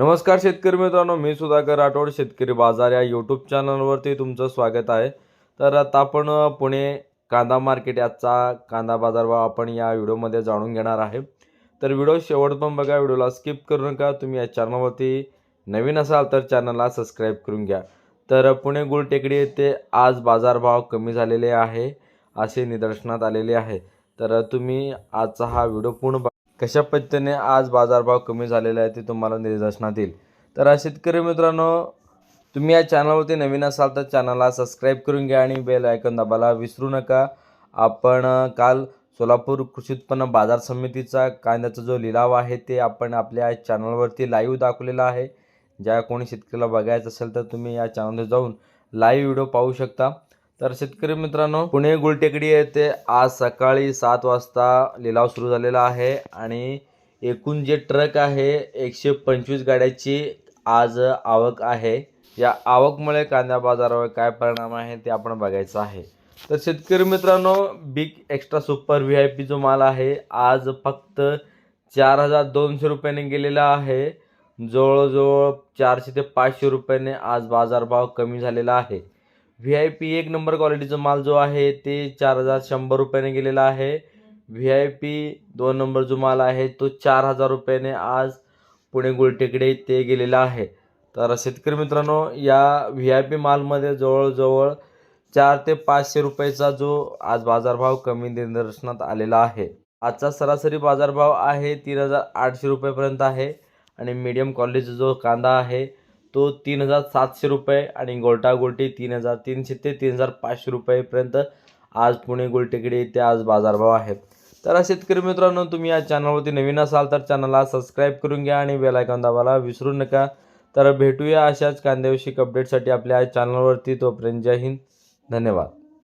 नमस्कार शेतकरी मित्रांनो मी सुधाकर राठोड शेतकरी बाजार या यूट्यूब चॅनलवरती तुमचं स्वागत आहे. तर आता आपण पुणे कांदा मार्केट याचा कांदा बाजारभाव आपण या व्हिडिओमध्ये जाणून घेणार आहे. तर व्हिडिओ शेवट पण बघा व्हिडिओला स्किप करू नका. तुम्ही या चॅनलवरती नवीन असाल तर चॅनलला सबस्क्राईब करून घ्या. तर पुणे गुलटेकडी येथे आज बाजारभाव कमी झालेले आहे असे निदर्शनात आलेले आहे. तर तुम्ही आजचा हा व्हिडिओ पूर्ण बघा कशा पद्धतीने आज बाजारभाव कमी झालेला आहे ते तुम्हाला निदर्शनात येईल. तर शेतकरी मित्रांनो तुम्ही या चॅनलवरती नवीन असाल तर चॅनलला सबस्क्राईब करून घ्या आणि बेल आयकॉन दाबायला विसरू नका. आपण काल सोलापूर कृषी उत्पन्न बाजार समितीचा कांद्याचा जो लिलाव आहे ते आपण आपल्या चॅनलवरती लाईव्ह दाखवलेला आहे. ज्या कोणी शेतकऱ्याला बघायचं असेल तर तुम्ही या चॅनलवर जाऊन लाईव्ह व्हिडिओ पाहू शकता. तर शेतकरी मित्रांनो पुणे गुलटेकडी येथे आज सकाळी सात वाजता लिलाव सुरू झालेला आहे आणि एकूण जे ट्रक आहे एकशे पंचवीस गाड्याची आज आवक आहे. या आवकमुळे कांद्या बाजारावर काय परिणाम आहे ते आपण बघायचं आहे. तर शेतकरी मित्रांनो big extra super V I P जो माल आहे आज फक्त चार हजार दोनशे रुपयाने गेलेला आहे. जवळजवळ चारशे ते पाचशे रुपयाने आज बाजारभाव कमी झालेला आहे. व्ही आय पी एक नंबर क्वालिटीचा माल जो आहे ते चार हजार शंभर रुपयाने गेलेला आहे. व्ही आय पी दोन नंबर जो माल आहे तो चार हजार रुपयाने आज पुणे गुलटेकडे ते गेलेला आहे. तर शेतकरी मित्रांनो या व्ही आय पी मालमध्ये जवळजवळ चार ते पाचशे रुपयाचा जो आज बाजारभाव कमी निदर्शनात आलेला आहे. आजचा सरासरी बाजारभाव आहे तीन हजार आठशे रुपयेपर्यंत आहे आणि मीडियम क्वालिटीचा जो कांदा आहे तो तीन हजार सातशे रुपये आणि गोल्टा गोल्टी तीन हजार तीनशे ते तीन हजार पाचशे रुपयेपर्यंत आज पुणे गोल्टेकडे इथे आज बाजारभाव आहेत तर शेतकरी मित्रांनो तुम्ही या चॅनलवरती नवीन असाल तर चॅनलला सबस्क्राईब करून घ्या आणि बेलायकॉन दाबायला विसरू नका. तर भेटूया अशाच कांद्याविषयक अपडेटसाठी आपल्या चॅनलवरती. तोपर्यंत जय हिंद. धन्यवाद.